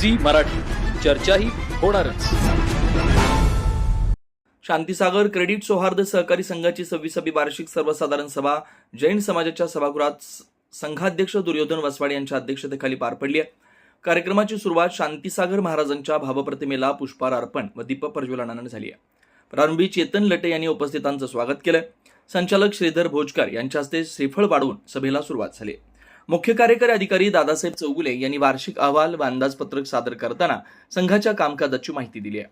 Zee Marathi. चर्चाही होणारच. Shantisagar credit सौहार्द सहकारी संघाची सव्वीसावी वार्षिक सर्वसाधारण सभा. जैन समाजाच्या सभागृहात संघाध्यक्ष दुर्योधन वसवाड यांच्या अध्यक्षतेखाली पार पडली आहे. कार्यक्रमाची सुरुवात शांतीसागर महाराजांच्या भावप्रतिमेला पुष्पहार अर्पण व दीप प्रज्वलनानं झाली आहे. प्रारंभी चेतन लटे यांनी उपस्थितांचं स्वागत केलं संचालक श्रीधर भोजकर यांच्या हस्ते श्रीफळ वाढवून सभेला सुरुवात झाली मुख्य कार्यकारी अधिकारी दादासाहेब चौगुले यांनी वार्षिक अहवाल व अंदाजपत्रक सादर करताना संघाच्या कामकाजाची माहिती दिली आहे.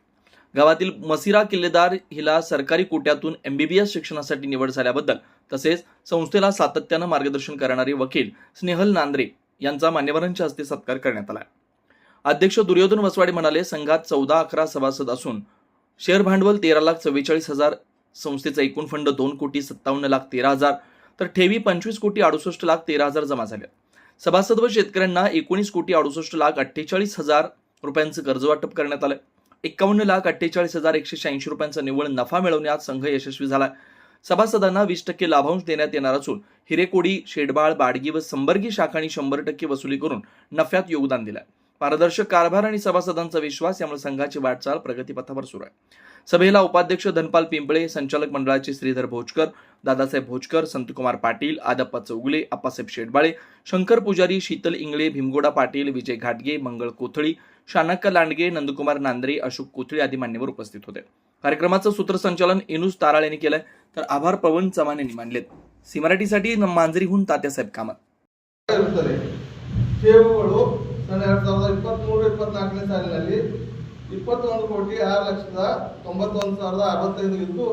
गावातील मसिरा किल्लेदार हिला सरकारी कोट्यातून एमबीबीएस शिक्षणासाठी निवड झाल्याबद्दल तसेच संस्थेला सातत्यानं मार्गदर्शन करणारे वकील स्नेहल नांद्रे यांचा मान्यवरांच्या हस्ते सत्कार करण्यात आला अध्यक्ष दुर्योधन वसवाडे म्हणाले संघात चौदा अकरा सभासद असून शेअर भांडवल तेरा लाख चव्वेचाळीस हजार संस्थेचा एकूण फंड दोन कोटी सत्तावन्न लाख तेरा हजार तर ठेवी पंचवीस कोटी अडुसष्ट लाख तेरा हजार जमा झाल्या सभासद व शेतकऱ्यांना एकोणीस कोटी अडुसष्ट लाख अठ्ठेचाळीस हजार रुपयांचं कर्ज वाटप करण्यात आलं एक्कावन्न लाख अठ्ठेचाळीस हजार एकशे शहाऐंशी रुपयांचा निव्वळ नफा मिळवण्यात संघ यशस्वी झाला सभासदांना वीस टक्के लाभांश देण्यात येणार असून हिरेकोडी शेडबाळ बाडगी व संबर्गी शाखांनी शंभर टक्के वसुली करून नफ्यात योगदान दिलं पारदर्शक कारभार आणि सभासदांचा विश्वास यामुळे संघाची वाटचाल प्रगतीपथावर सुरू आहे. सभेला उपाध्यक्ष धनपाल पिंपळे संचालक मंडळाचे श्रीधर भोजकर दादासाहेब भोजकर संतकुमार पाटील आदप्पा चौगुले आप्पासाहेब शेडबाळे शंकर पुजारी शीतल इंगळे भीमगोडा पाटील विजय घाटगे मंगळ कोथळी शानक्का लांडगे नंदकुमार नांदरे अशोक कोथळे आदी मान्यवर उपस्थित होते कार्यक्रमाचं सूत्रसंचालन इनुस ताराळ यांनी केलंय तर आभार पवन चव्हाण यांनी मानलेत सी मराठीसाठी मांजरीहून तात्यासाहेब कामत ಇರುತ್ತದೆ ಠೇವುಗಳು ನನ್ನ ಎರಡ್ ಸಾವಿರದ ಇಪ್ಪತ್ಮೂರು ಇಪ್ಪತ್ನಾಲ್ಕನೇ ಸಾಲಿನಲ್ಲಿ ಇಪ್ಪತ್ತೊಂದು ಕೋಟಿ ಆರು ಲಕ್ಷದ ತೊಂಬತ್ತೊಂದು ಸಾವಿರದ ಅರವತ್ತೈದು ಇದ್ದು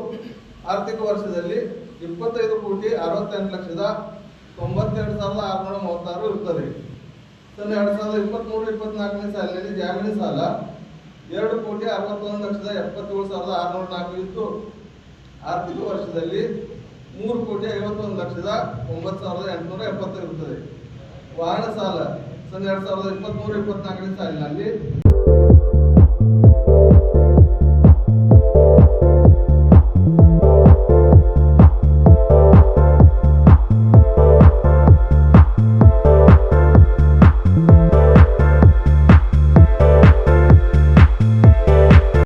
ಆರ್ಥಿಕ ವರ್ಷದಲ್ಲಿ ಇಪ್ಪತ್ತೈದು ಕೋಟಿ ಅರವತ್ತೆಂಟು ಲಕ್ಷದ ತೊಂಬತ್ತೆರಡು ಸಾವಿರದ ಆರುನೂರ ಮೂವತ್ತಾರು ಇರುತ್ತದೆ ಸರ್ ಎರಡು ಸಾವಿರದ ಇಪ್ಪತ್ತ್ಮೂರು ಇಪ್ಪತ್ನಾಲ್ಕನೇ ಸಾಲಿನಲ್ಲಿ ಜಾಮೀನು ಸಾಲ ಎರಡು ಕೋಟಿ ಅರವತ್ತೊಂದು ಲಕ್ಷದ ಎಪ್ಪತ್ತೇಳು ಸಾವಿರದ ಆರುನೂರ ನಾಲ್ಕು ಇತ್ತು ಆರ್ಥಿಕ ವರ್ಷದಲ್ಲಿ ಮೂರು ಕೋಟಿ ಐವತ್ತೊಂದು ಲಕ್ಷದ ಒಂಬತ್ತು ಸಾವಿರದ ಎಂಟುನೂರ ಎಪ್ಪತ್ತು ಇರುತ್ತದೆ ವಾಹನ ಸಾಲ ಸರ್ ಎರಡು ಸಾವಿರದ ಇಪ್ಪತ್ತ್ಮೂರು ಇಪ್ಪತ್ನಾಲ್ಕನೇ ಸಾಲಿನಲ್ಲಿ